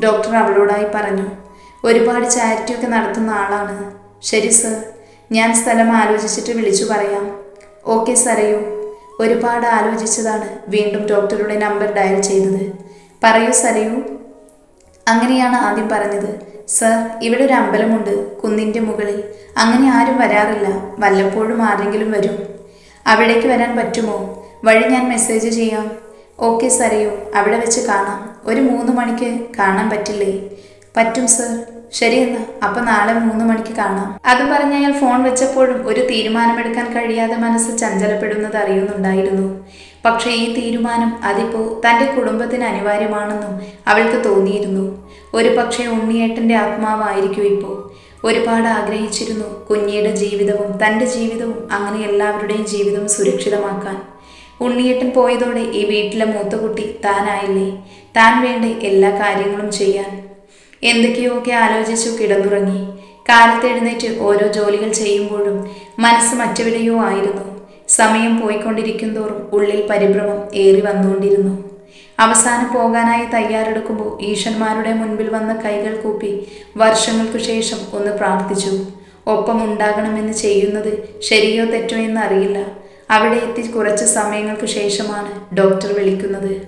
ഡോക്ടർ അവളോടായി പറഞ്ഞു. ഒരുപാട് ചാരിറ്റിയൊക്കെ നടത്തുന്ന ആളാണ്. ശരി സർ. ഞാൻ സ്ഥലം ആലോചിച്ചിട്ട് വിളിച്ചു പറയാം. ഓക്കെ സരയു ഒരുപാട് ആലോചിച്ചതാണ് വീണ്ടും ഡോക്ടറുടെ നമ്പർ ഡയൽ ചെയ്തത്. പറയൂ സരയു അങ്ങനെയാണ് ആദ്യം പറഞ്ഞത്. സർ ഇവിടെ ഒരു അമ്പലമുണ്ട് കുന്നിന്റെ മുകളിൽ. അങ്ങനെ ആരും വരാറില്ല. വല്ലപ്പോഴും ആരെങ്കിലും വരും. അവിടേക്ക് വരാൻ പറ്റുമോ? വഴി ഞാൻ മെസ്സേജ് ചെയ്യാം. ഓക്കെ സരയു അവിടെ വെച്ച് കാണാം. ഒരു മൂന്ന് മണിക്ക് കാണാൻ പറ്റില്ലേ? പറ്റും സർ. ശരിയെന്നാ. അപ്പൊ നാളെ മൂന്ന് മണിക്ക് കാണാം. അത് പറഞ്ഞ് അയാൾ ഫോൺ വെച്ചപ്പോഴും ഒരു തീരുമാനമെടുക്കാൻ കഴിയാതെ മനസ്സ് ചഞ്ചലപ്പെടുന്നത് അറിയുന്നുണ്ടായിരുന്നു. പക്ഷേ ഈ തീരുമാനം അതിപ്പോ തന്റെ കുടുംബത്തിന് അനിവാര്യമാണെന്നും അവൾക്ക് തോന്നിയിരുന്നു. ഒരു പക്ഷേ ഉണ്ണിയേട്ടന്റെ ആത്മാവായിരിക്കും ഇപ്പോൾ ഒരുപാട് ആഗ്രഹിച്ചിരുന്നു കുഞ്ഞിയുടെ ജീവിതവും തന്റെ ജീവിതവും അങ്ങനെ എല്ലാവരുടെയും ജീവിതം സുരക്ഷിതമാക്കാൻ. ഉണ്ണിയേട്ടൻ പോയതോടെ ഈ വീട്ടിലെ മൂത്ത കുട്ടി താനായില്ലേ? താൻ വേണ്ട എല്ലാ കാര്യങ്ങളും ചെയ്യാൻ. എന്തൊക്കെയൊക്കെ ആലോചിച്ചു കിടന്നുറങ്ങി? കാലത്തെഴുന്നേറ്റ് ഓരോ ജോലികൾ ചെയ്യുമ്പോഴും മനസ്സ് മറ്റെവിടെയോ ആയിരുന്നു. സമയം പോയിക്കൊണ്ടിരിക്കും തോറും ഉള്ളിൽ പരിഭ്രമം ഏറി വന്നുകൊണ്ടിരുന്നു. അവസാനം പോകാനായി തയ്യാറെടുക്കുമ്പോൾ ഈശ്വന്മാരുടെ മുൻപിൽ വന്ന കൈകൾ കൂപ്പി വർഷങ്ങൾക്കു ശേഷം ഒന്ന് പ്രാർത്ഥിച്ചു. ഒപ്പം ഉണ്ടാകണമെന്ന് ചെയ്യുന്നത് ശരിയോ തെറ്റോ എന്ന് അറിയില്ല. അവിടെ എത്തി കുറച്ച് സമയങ്ങൾക്ക് ശേഷമാണ് ഡോക്ടർ വിളിക്കുന്നത്.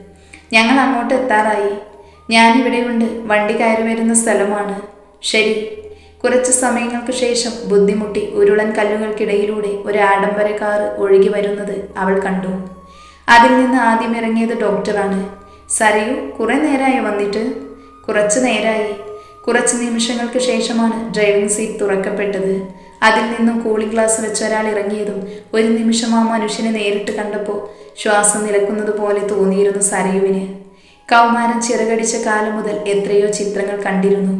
ഞങ്ങൾ അങ്ങോട്ട് എത്താറായി. ഞാനിവിടെയുണ്ട് വണ്ടി കയറി വരുന്ന സ്ഥലമാണ്. ശരി. കുറച്ച് സമയങ്ങൾക്ക് ശേഷം ബുദ്ധിമുട്ടി ഉരുളൻ കല്ലുകൾക്കിടയിലൂടെ ഒരു ആഡംബര കാർ ഒഴുകി വരുന്നത് അവൾ കണ്ടു. അതിൽ നിന്ന് ആദ്യം ഇറങ്ങിയത് ഡോക്ടറാണ്. സരയു കുറെ നേരമായി വന്നിട്ട്? കുറച്ച് നേരായി. കുറച്ച് നിമിഷങ്ങൾക്ക് ശേഷമാണ് ഡ്രൈവിംഗ് സീറ്റ് തുറക്കപ്പെട്ടത്. അതിൽ നിന്നും കൂളിംഗ് ഗ്ലാസ് വെച്ച ഒരാൾ ഇറങ്ങിയതും ഒരു നിമിഷം ആ മനുഷ്യനെ നേരിട്ട് കണ്ടപ്പോൾ ശ്വാസം നിലക്കുന്നത് പോലെ തോന്നിയിരുന്നു സരയുവിന്. കൗമാരം ചിറകടിച്ച കാലം മുതൽ എത്രയോ ചിത്രങ്ങൾ കണ്ടിരുന്നു.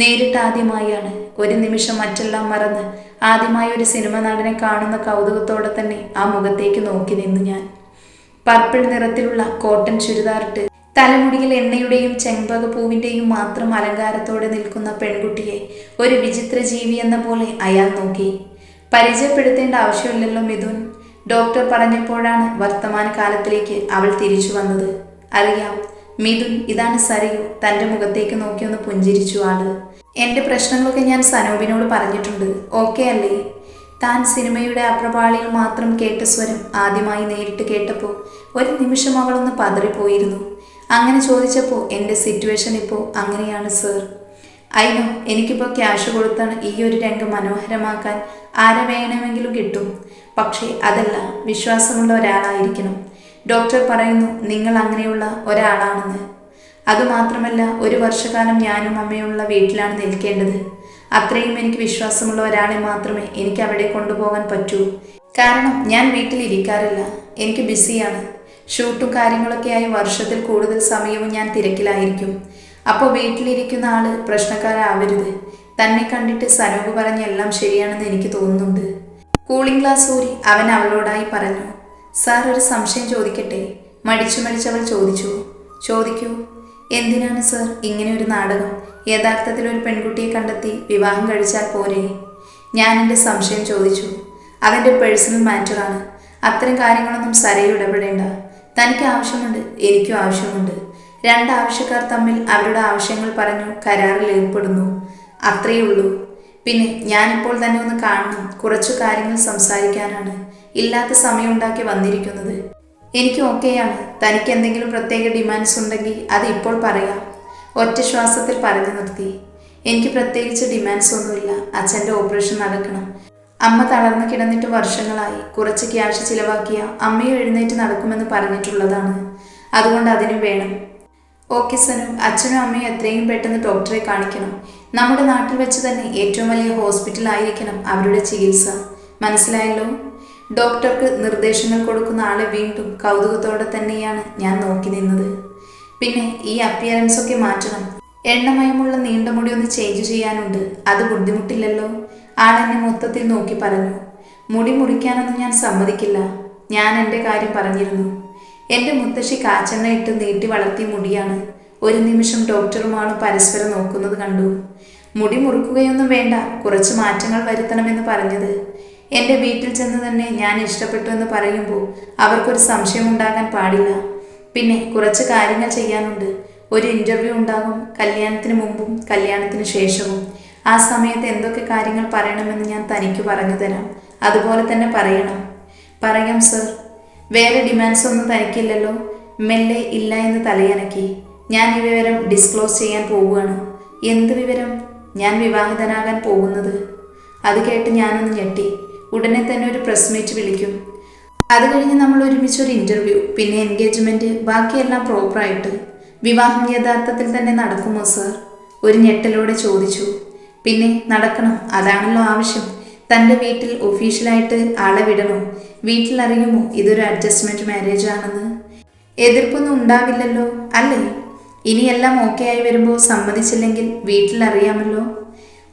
നേരിട്ട് ആദ്യമായാണ്. ഒരു നിമിഷം മറ്റെല്ലാം മറന്ന് ആദ്യമായി ഒരു സിനിമ നടനെ കാണുന്ന കൗതുകത്തോടെ തന്നെ ആ മുഖത്തേക്ക് നോക്കി നിന്നു ഞാൻ. പർപ്പിൾ നിറത്തിലുള്ള കോട്ടൺ ചുരിദാറിട്ട് തലമുടിയിൽ എണ്ണയുടെയും ചെമ്പക പൂവിന്റെയും മാത്രം അലങ്കാരത്തോടെ നിൽക്കുന്ന പെൺകുട്ടിയെ ഒരു വിചിത്ര ജീവി എന്ന പോലെ അയാൾ നോക്കി. പരിചയപ്പെടുത്തേണ്ട ആവശ്യമില്ലല്ലോ മിഥുൻ. ഡോക്ടർ പറഞ്ഞപ്പോഴാണ് വർത്തമാനകാലത്തിലേക്ക് അവൾ തിരിച്ചു വന്നത്. അറിയാം. മിഥുൻ ഇതാണ് സരയു. തന്റെ മുഖത്തേക്ക് നോക്കി ഒന്ന് പുഞ്ചിരിച്ചു ആൾ. എന്റെ പ്രശ്നങ്ങളൊക്കെ ഞാൻ സനൂപിനോട് പറഞ്ഞിട്ടുണ്ട്. ഓക്കെ അല്ലേ? താൻ സിനിമയുടെ അപ്രപാളിയിൽ മാത്രം കേട്ട സ്വരം ആദ്യമായി നേരിട്ട് കേട്ടപ്പോൾ ഒരു നിമിഷം അവളൊന്ന് പതറിപ്പോയിരുന്നു. അങ്ങനെ ചോദിച്ചപ്പോൾ എന്റെ സിറ്റുവേഷൻ ഇപ്പോൾ അങ്ങനെയാണ് സർ അയ്യോ എനിക്കിപ്പോൾ ക്യാഷ് കൊടുത്താണ് ഈ ഒരു രംഗം മനോഹരമാക്കാൻ. ആരെ വേണമെങ്കിലും കിട്ടും. പക്ഷേ അതല്ല വിശ്വാസമുള്ള ഒരാളായിരിക്കണം. ഡോക്ടർ പറയുന്നു നിങ്ങൾ അങ്ങനെയുള്ള ഒരാളാണെന്ന്. അതുമാത്രമല്ല ഒരു വർഷകാലം ഞാനും അമ്മയുള്ള വീട്ടിലാണ് നിൽക്കേണ്ടത്. അത്രയും എനിക്ക് വിശ്വാസമുള്ള ഒരാളെ മാത്രമേ എനിക്ക് അവിടെ കൊണ്ടുപോകാൻ പറ്റൂ. കാരണം ഞാൻ വീട്ടിൽ ഇരിക്കാറില്ല. എനിക്ക് ബിസിയാണ്. ഷൂട്ടും കാര്യങ്ങളൊക്കെയായി വർഷത്തിൽ കൂടുതൽ സമയവും ഞാൻ തിരക്കിലായിരിക്കും. അപ്പോൾ വീട്ടിലിരിക്കുന്ന ആൾ പ്രശ്നക്കാരാവരുത്. തന്നെ കണ്ടിട്ട് സനൂപ് പറഞ്ഞ എല്ലാം ശരിയാണെന്ന് എനിക്ക് തോന്നുന്നുണ്ട്. കൂളിംഗ് ഗ്ലാസ് ഊരി അവൻ അവളോടായി പറഞ്ഞു സാർ ഒരു സംശയം ചോദിക്കട്ടെ? മടിച്ചു മടിച്ചവൾ ചോദിച്ചു. ചോദിക്കൂ എന്തിനാണ് സർ ഇങ്ങനെ ഒരു നാടകം? യഥാർത്ഥത്തിൽ ഒരു പെൺകുട്ടിയെ കണ്ടെത്തി വിവാഹം കഴിച്ചാൽ പോരെ? ഞാൻ എന്റെ സംശയം ചോദിച്ചു. അതെന്റെ പേഴ്സണൽ മാറ്ററാണ്. അത്തരം കാര്യങ്ങളൊന്നും സരയിൽ ഇടപെടേണ്ട. തനിക്ക് ആവശ്യമുണ്ട് എനിക്കും ആവശ്യമുണ്ട്. രണ്ട് ആവശ്യക്കാർ തമ്മിൽ അവരുടെ ആവശ്യങ്ങൾ പറഞ്ഞു കരാറിൽ ഏർപ്പെടുന്നു. അത്രയേ ഉള്ളൂ. പിന്നെ ഞാനിപ്പോൾ തന്നെ ഒന്ന് കാണണം. കുറച്ചു കാര്യങ്ങൾ സംസാരിക്കാനാണ്. ഇല്ലാത്ത സമയം ഉണ്ടാക്കി വന്നിരിക്കുന്നത്? എനിക്ക് ഓക്കെയാണ്. തനിക്ക് എന്തെങ്കിലും പ്രത്യേക ഡിമാൻഡ്സ് ഉണ്ടെങ്കിൽ അത് ഇപ്പോൾ പറയാം. ഒറ്റ ശ്വാസത്തിൽ പറഞ്ഞു നിർത്തി. എനിക്ക് പ്രത്യേകിച്ച് ഡിമാൻഡ്സ് ഒന്നുമില്ല. അച്ഛന്റെ ഓപ്പറേഷൻ നടക്കണം. അമ്മ തളർന്നു കിടന്നിട്ട് വർഷങ്ങളായി കുറച്ച് ക്യാഷ് ചിലവാക്കിയ അമ്മയെ എഴുന്നേറ്റ് നടക്കുമെന്ന് പറഞ്ഞിട്ടുള്ളതാണ്. അതുകൊണ്ട് അതിനും വേണം. ഓക്കെ സനു അച്ഛനും അമ്മയും എത്രയും പെട്ടെന്ന് ഡോക്ടറെ കാണിക്കണം. നമ്മുടെ നാട്ടിൽ വെച്ച് തന്നെ ഏറ്റവും വലിയ ഹോസ്പിറ്റലായിരിക്കണം അവരുടെ ചികിത്സ. മനസ്സിലായല്ലോ? ഡോക്ടർക്ക് നിർദ്ദേശങ്ങൾ കൊടുക്കുന്ന ആളെ വീണ്ടും കൗതുകത്തോടെ തന്നെയാണ് ഞാൻ നോക്കി നിന്നത്. പിന്നെ ഈ അപ്പിയറൻസ് ഒക്കെ മാറ്റണം. എണ്ണമയമുള്ള നീണ്ട മുടി ഒന്ന് ചേഞ്ച് ചെയ്യാനുണ്ട്. അത് ബുദ്ധിമുട്ടില്ലല്ലോ? ആളെന്നെ മൊത്തത്തിൽ നോക്കി പറഞ്ഞു. മുടി മുറിക്കാനൊന്നും ഞാൻ സമ്മതിക്കില്ല. ഞാൻ എന്റെ കാര്യം പറഞ്ഞിരുന്നു. എന്റെ മുത്തശ്ശി കാച്ചെണ്ണ ഇട്ട് നീട്ടി വളർത്തിയ മുടിയാണ് ഒരു നിമിഷം ഡോക്ടറുമാണ് പരസ്പരം നോക്കുന്നത് കണ്ടു. മുടി മുറുക്കുകയൊന്നും വേണ്ട കുറച്ച് മാറ്റങ്ങൾ വരുത്തണമെന്ന് പറഞ്ഞത്. എന്റെ വീട്ടിൽ ചെന്ന് തന്നെ ഞാൻ ഇഷ്ടപ്പെട്ടു എന്ന് പറയുമ്പോൾ അവർക്കൊരു സംശയം ഉണ്ടാകാൻ പാടില്ല. പിന്നെ കുറച്ച് കാര്യങ്ങൾ ചെയ്യാനുണ്ട്. ഒരു ഇന്റർവ്യൂ ഉണ്ടാകും കല്യാണത്തിന് മുമ്പും കല്യാണത്തിന് ശേഷവും. ആ സമയത്ത് എന്തൊക്കെ കാര്യങ്ങൾ പറയണമെന്ന് ഞാൻ തനിക്ക് പറഞ്ഞു തരാം. അതുപോലെ തന്നെ പറയണം. പറയാം സർ വേറെ ഡിമാൻഡ്സ് ഒന്നും തനിക്കില്ലല്ലോ. മെല്ലെ ഇല്ല എന്ന് തലയനക്കി. ഞാൻ ഈ വിവരം ഡിസ്ക്ലോസ് ചെയ്യാൻ പോവുകയാണ്. എന്ത് വിവരം? ഞാൻ വിവാഹിതനാകാൻ പോകുന്നത്. അത് കേട്ട് ഞാനൊന്ന് ഞെട്ടി. ഉടനെ തന്നെ ഒരു പ്രസ് മീറ്റ് വിളിക്കും. അത് കഴിഞ്ഞ് നമ്മൾ ഒരുമിച്ച് ഒരു ഇന്റർവ്യൂ പിന്നെ എൻഗേജ്മെന്റ് ബാക്കിയെല്ലാം പ്രോപ്പറായിട്ട് വിവാഹം യഥാർത്ഥത്തിൽ തന്നെ നടക്കുമോ സർ ഒരു ഞെട്ടലോടെ ചോദിച്ചു. പിന്നെ നടക്കണം അതാണല്ലോ ആവശ്യം. തന്റെ വീട്ടിൽ ഒഫീഷ്യലായിട്ട് ആളെ വിടണോ. വീട്ടിൽ അറിയുമോ ഇതൊരു അഡ്ജസ്റ്റ്മെന്റ് മാരേജ് ആണെന്ന്? എതിർപ്പൊന്നും ഉണ്ടാവില്ലല്ലോ അല്ലേ? ഇനിയെല്ലാം ഓക്കെ ആയി വരുമ്പോൾ സമ്മതിച്ചില്ലെങ്കിൽ വീട്ടിൽ അറിയാമല്ലോ.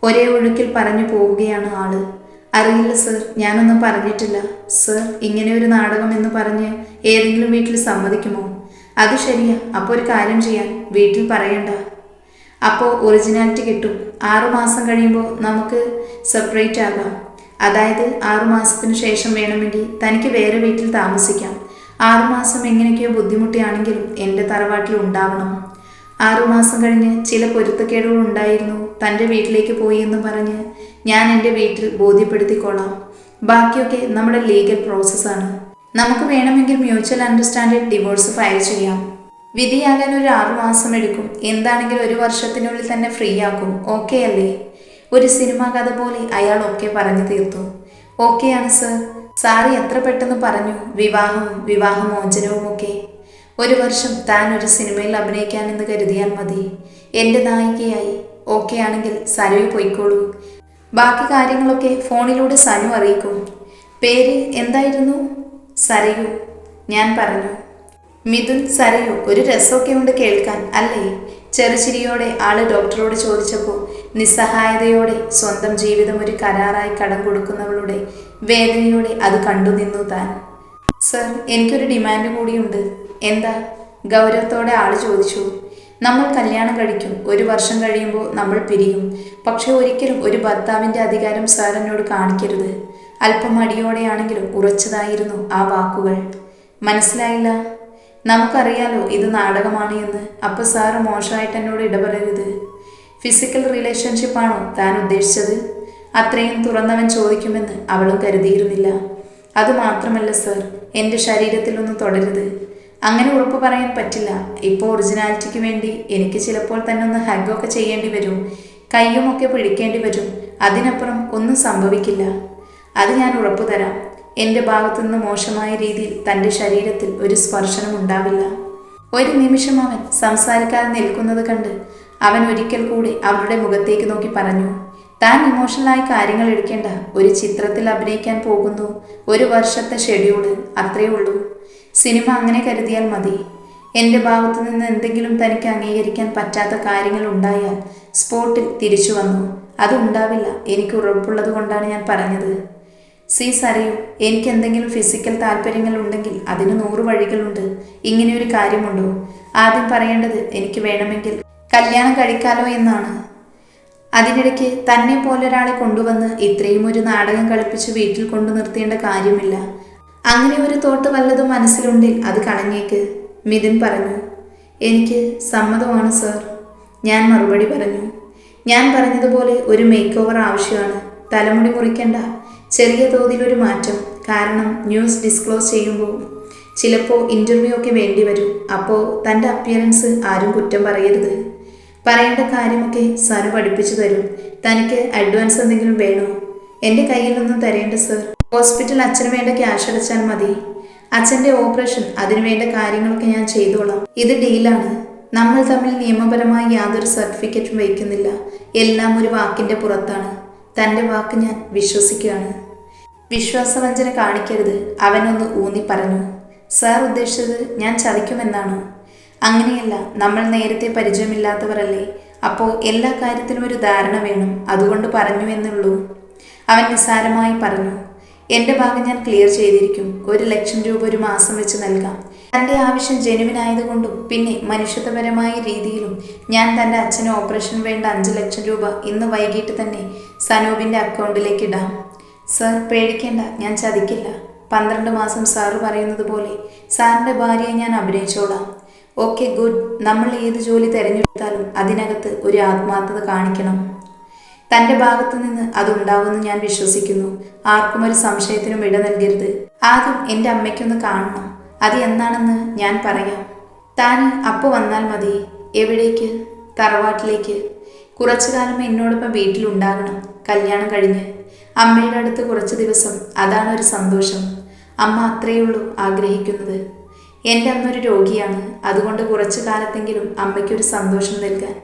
ഒരേ ഒഴുക്കിൽ പറഞ്ഞു പോവുകയാണ് ആൾ. അറിയില്ല സർ ഞാനൊന്നും പറഞ്ഞിട്ടില്ല. സർ ഇങ്ങനെ ഒരു നാടകം എന്ന് പറഞ്ഞ് ഏതെങ്കിലും വീട്ടിൽ സമ്മതിക്കുമോ? അത് ശരിയാ. അപ്പോൾ ഒരു കാര്യം ചെയ്യാൻ. വീട്ടിൽ പറയണ്ട. അപ്പോൾ ഒറിജിനാലിറ്റി കിട്ടും. ആറുമാസം കഴിയുമ്പോൾ നമുക്ക് സെപ്പറേറ്റ് ആകാം. അതായത് ആറുമാസത്തിന് ശേഷം വേണമെങ്കിൽ തനിക്ക് വേറെ വീട്ടിൽ താമസിക്കാം. ആറുമാസം എങ്ങനെയൊക്കെയോ ബുദ്ധിമുട്ടിയാണെങ്കിലും എന്റെ തറവാട്ടിൽ ഉണ്ടാവണം. ആറുമാസം കഴിഞ്ഞ് ചില പൊരുത്തക്കേടുകൾ ഉണ്ടായിരുന്നു. തന്റെ വീട്ടിലേക്ക് പോയി എന്ന് പറഞ്ഞ് ഞാൻ എന്റെ വീട്ടിൽ ബോധ്യപ്പെടുത്തിക്കോളാം. ബാക്കിയൊക്കെ നമ്മുടെ ലീഗൽ പ്രോസസ്സാണ് നമുക്ക് വേണമെങ്കിൽ മ്യൂച്വൽ അണ്ടർസ്റ്റാൻഡിൽ ഡിവോഴ്സ് ഫയൽ ചെയ്യാം. വിധിയാകാൻ ഒരു ആറു മാസം എടുക്കും. എന്താണെങ്കിലും ഒരു വർഷത്തിനുള്ളിൽ തന്നെ ഫ്രീ ആക്കും. ഓക്കെ അല്ലേ? ഒരു സിനിമാ കഥ പോലെ അയാൾ ഒക്കെ പറഞ്ഞു തീർത്തു. ഓക്കെയാണ് സർ സാറി എത്ര പെട്ടെന്ന് പറഞ്ഞു. വിവാഹവും വിവാഹമോചനവും ഒക്കെ. ഒരു വർഷം താൻ ഒരു സിനിമയിൽ അഭിനയിക്കാനെന്ന് കരുതിയാൽ മതി. എന്റെ നായികയായി. ഓക്കെ ആണെങ്കിൽ സരവി പോയിക്കോളൂ. ബാക്കി കാര്യങ്ങളൊക്കെ ഫോണിലൂടെ സനു അറിയിക്കും. പേര് എന്തായിരുന്നു? സരയു. ഞാൻ പറഞ്ഞു. മിഥുൻ സരയു ഒരു രസമൊക്കെ ഉണ്ട് കേൾക്കാൻ അല്ലേ? ചെറുചിരിയോടെ ആൾ ഡോക്ടറോട് ചോദിച്ചപ്പോൾ നിസ്സഹായതയോടെ സ്വന്തം ജീവിതം ഒരു കരാറായി കടം കൊടുക്കുന്നവളുടെ വേദനയോടെ അത് കണ്ടു നിന്നു താൻ. സർ എനിക്കൊരു ഡിമാൻഡ് കൂടിയുണ്ട്. എന്താ? ഗൗരവത്തോടെ ആൾ ചോദിച്ചു. നമ്മൾ കല്യാണം കഴിക്കും. ഒരു വർഷം കഴിയുമ്പോൾ നമ്മൾ പിരിയും. പക്ഷേ ഒരിക്കലും ഒരു ഭർത്താവിന്റെ അധികാരം സാറിനോട് കാണിക്കരുത്. അല്പം അടിയോടെയാണെങ്കിലും ഉറച്ചതായിരുന്നു ആ വാക്കുകൾ. മനസ്സിലായില്ല? നമുക്കറിയാലോ ഇത് നാടകമാണ് എന്ന്. അപ്പോൾ സാറ് മോശമായിട്ട് എന്നോട് ഇടപെടരുത്. ഫിസിക്കൽ റിലേഷൻഷിപ്പാണോ താൻ ഉദ്ദേശിച്ചത്? അത്രയും തുറന്നവൻ ചോദിക്കുമെന്ന് അവളും കരുതിയിരുന്നില്ല. അതുമാത്രമല്ല സർ എന്റെ ശരീരത്തിലൊന്നും തുടരുത്. അങ്ങനെ ഉറപ്പ് പറയാൻ പറ്റില്ല. ഇപ്പോൾ ഒറിജിനാലിറ്റിക്ക് വേണ്ടി എനിക്ക് ചിലപ്പോൾ തന്നെ ഒന്ന് ഹഗ്ഗൊക്കെ ചെയ്യേണ്ടി വരും. കയ്യുമൊക്കെ പിടിക്കേണ്ടി വരും. അതിനപ്പുറം ഒന്നും സംഭവിക്കില്ല. അത് ഞാൻ ഉറപ്പു തരാം. എന്റെ ഭാഗത്തുനിന്ന് മോശമായ രീതിയിൽ തന്റെ ശരീരത്തിൽ ഒരു സ്പർശനം ഉണ്ടാവില്ല. ഒരു നിമിഷം അവൻ സംസാരിക്കാതെ നിൽക്കുന്നത് കണ്ട് അവൻ ഒരിക്കൽ കൂടി അവരുടെ മുഖത്തേക്ക് നോക്കി പറഞ്ഞു. താൻ ഇമോഷണലായി കാര്യങ്ങൾ എടുക്കേണ്ട ഒരു ചിത്രത്തിൽ അഭിനയിക്കാൻ പോകുന്നു. ഒരു വർഷത്തെ ഷെഡ്യൂൾ അത്രയേ ഉള്ളൂ. സിനിമ അങ്ങനെ കരുതിയാൽ മതി. എന്റെ ഭാഗത്തു നിന്ന് എന്തെങ്കിലും തനിക്ക് അംഗീകരിക്കാൻ പറ്റാത്ത കാര്യങ്ങൾ ഉണ്ടായാൽ സ്പോട്ടിൽ തിരിച്ചു വന്നു. അതുണ്ടാവില്ല എനിക്ക് ഉറപ്പുള്ളത് കൊണ്ടാണ് ഞാൻ പറഞ്ഞത്. സീസ് അറിയൂ എനിക്ക് എന്തെങ്കിലും ഫിസിക്കൽ താല്പര്യങ്ങൾ ഉണ്ടെങ്കിൽ അതിന് നൂറ് വഴികളുണ്ട്. ഇങ്ങനെയൊരു കാര്യമുണ്ടോ? ആദ്യം പറയേണ്ടത് എനിക്ക് വേണമെങ്കിൽ കല്യാണം കഴിക്കാലോ എന്നാണ്. അതിനിടയ്ക്ക് തന്നെ പോലൊരാളെ കൊണ്ടുവന്ന് ഇത്രയും ഒരു നാടകം കളിപ്പിച്ച് വീട്ടിൽ കൊണ്ടു നിർത്തേണ്ട കാര്യമില്ല. അങ്ങനെ ഒരു തോട്ട് വല്ലതും മനസ്സിലുണ്ടിൽ അത് കളഞ്ഞേക്ക് മിഥുൻ പറഞ്ഞു. എനിക്ക് സമ്മതമാണ് സർ. ഞാൻ മറുപടി പറഞ്ഞു. ഞാൻ പറഞ്ഞതുപോലെ ഒരു മേക്ക് ഓവർ ആവശ്യമാണ്. തലമുടി മുറിക്കണ്ട. ചെറിയ തോതിലൊരു മാറ്റം. കാരണം ന്യൂസ് ഡിസ്ക്ലോസ് ചെയ്യുമ്പോൾ ചിലപ്പോൾ ഇന്റർവ്യൂ ഒക്കെ വേണ്ടി വരും. അപ്പോൾ തന്റെ അപ്പിയറൻസ് ആരും കുറ്റം പറയരുത്. പറയേണ്ട കാര്യമൊക്കെ സാറ് പഠിപ്പിച്ചു തരും. തനിക്ക് അഡ്വാൻസ് എന്തെങ്കിലും വേണോ? എന്റെ നിന്നും തരേണ്ട സർ ഹോസ്പിറ്റൽ അച്ഛന് വേണ്ട ക്യാഷ് അടച്ചാൽ മതി. അച്ഛന്റെ ഓപ്പറേഷൻ അതിനു വേണ്ട കാര്യങ്ങളൊക്കെ ഞാൻ ചെയ്തോളാം. ഇത് ഡീലാണ് നമ്മൾ തമ്മിൽ നിയമപരമായി യാതൊരു സർട്ടിഫിക്കറ്റും വയ്ക്കുന്നില്ല. എല്ലാം ഒരു വാക്കിന്റെ പുറത്താണ്. തന്റെ വാക്ക് ഞാൻ വിശ്വസിക്കുകയാണ്. വിശ്വാസവഞ്ചന കാണിക്കരുത്. അവനൊന്ന് ഊന്നി പറഞ്ഞു. സാർ ഉദ്ദേശിച്ചത് ഞാൻ ചതിക്കുമെന്നാണോ? അങ്ങനെയല്ല നമ്മൾ നേരത്തെ പരിചയമില്ലാത്തവരല്ലേ? അപ്പോൾ എല്ലാ കാര്യത്തിലും ഒരു ധാരണ വേണം അതുകൊണ്ട് പറഞ്ഞു എന്നുള്ളൂ. അവൻ നിസ്സാരമായി പറഞ്ഞു എന്റെ ഭാഗം ഞാൻ ക്ലിയർ ചെയ്തിരിക്കും ഒരു ലക്ഷം രൂപ ഒരു മാസം വെച്ച് നൽകാം. തന്റെ ആവശ്യം ജനുവിനായതുകൊണ്ടും പിന്നെ മനുഷ്യത്വപരമായ രീതിയിലും ഞാൻ തന്റെ അച്ഛന് ഓപ്പറേഷൻ വേണ്ട അഞ്ച് ലക്ഷം രൂപ ഇന്ന് വൈകിട്ട് തന്നെ സനൂപിന്റെ അക്കൗണ്ടിലേക്ക് ഇടാം. സാർ പേടിക്കേണ്ട ഞാൻ ചതിക്കില്ല. പന്ത്രണ്ട് മാസം സാറ് പറയുന്നത് പോലെ സാറിന്റെ ഭാര്യയെ ഞാൻ അഭിനയിച്ചോളാം. Okay good. നമ്മൾ ഏത് ജോലി തിരഞ്ഞെടുത്താലും അതിനകത്ത് ഒരു ആത്മാർത്ഥത കാണിക്കണം. തന്റെ ഭാഗത്തു നിന്ന് അതുണ്ടാവുമെന്ന് ഞാൻ വിശ്വസിക്കുന്നു. ആർക്കും ഒരു സംശയത്തിനും ഇട നൽകരുത്. ആദ്യം എന്റെ അമ്മയ്ക്കൊന്ന് കാണണം. അത് എന്നാണെന്ന് ഞാൻ പറയാം. താൻ അപ്പോൾ വന്നാൽ മതി. എവിടേക്ക്? തറവാട്ടിലേക്ക്. കുറച്ചു കാലം എന്നോടൊപ്പം വീട്ടിലുണ്ടാകണം. കല്യാണം കഴിഞ്ഞ്. അമ്മയുടെ അടുത്ത് കുറച്ച് ദിവസം. അതാണ് ഒരു സന്തോഷം. അമ്മ അത്രയേ ഉള്ളൂ ആഗ്രഹിക്കുന്നത്. എന്റെ അമ്മ ഒരു രോഗിയാണ്. അതുകൊണ്ട് കുറച്ചു കാലത്തെങ്കിലും അമ്മയ്ക്കൊരു സന്തോഷം നൽകാൻ.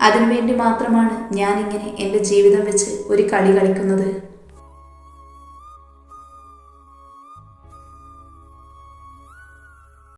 അതിനുവേണ്ടി മാത്രമാണ് ഞാനിങ്ങനെ എന്റെ ജീവിതം വെച്ച് ഒരു കളി കളിക്കുന്നത്.